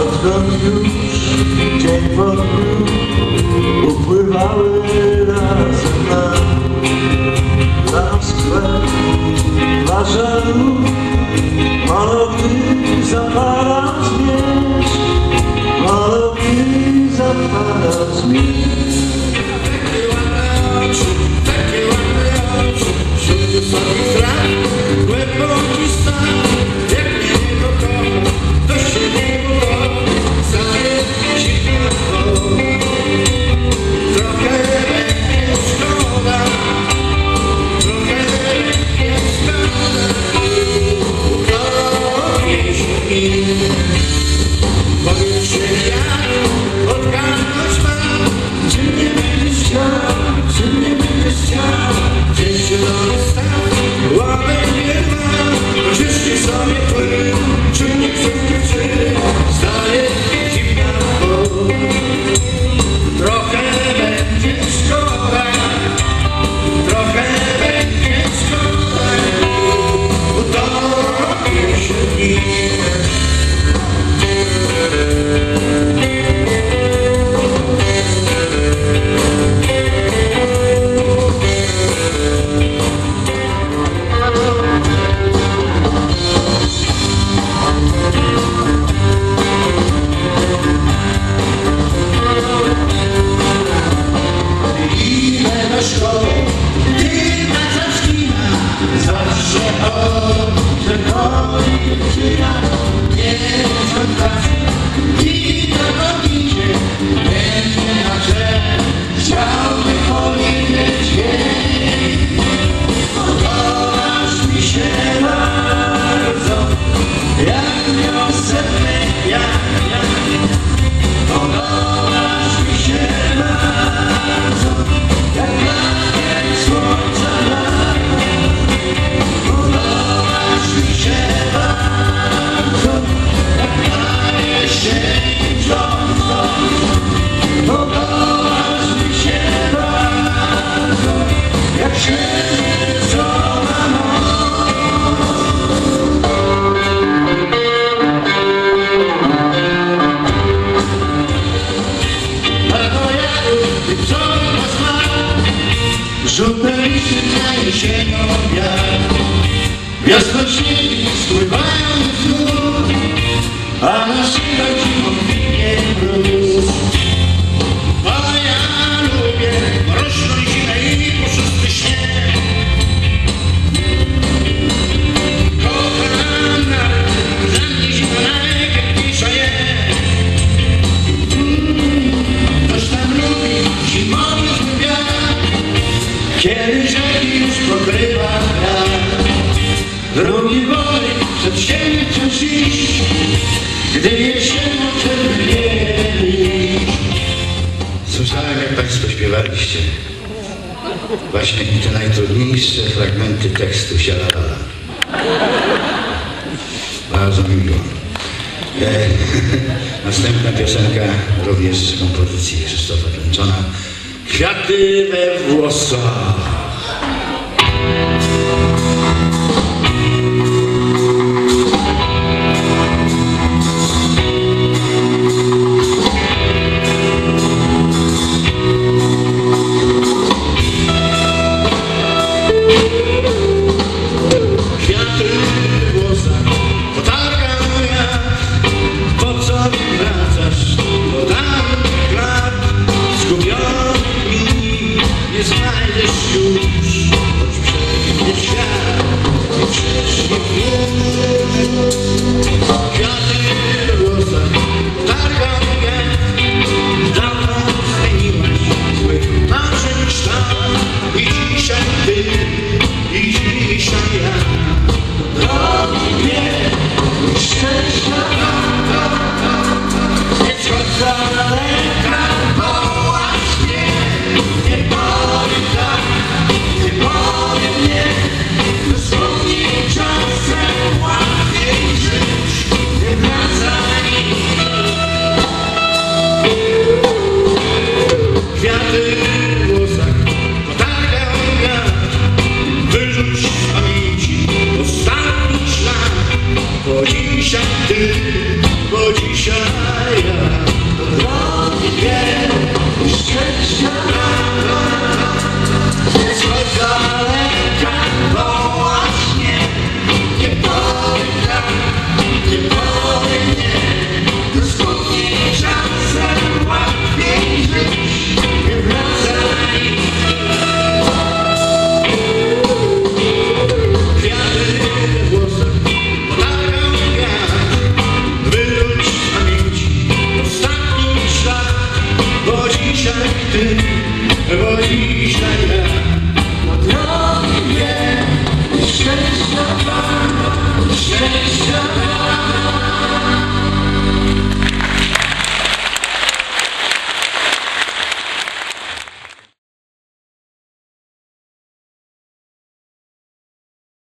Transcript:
Odkąd już dzień po dniu upływały razem nam Tam mało gdy zapadał zmierzch Mało gdy zapadał zmierzch się on, że moi dziewczyna nie są klasy i drogi się będzie na rzecz chciałbym. żołnierz ma, żołnierz na jesienią wiatr, wiosną śnieg Gdy jesienią czerwieni Słyszałem, jak Państwo śpiewaliście właśnie te najtrudniejsze fragmenty tekstu Sialalala. Bardzo miło. E, następna piosenka również z kompozycji Krzysztofa Klęczona. Kwiaty we włosach.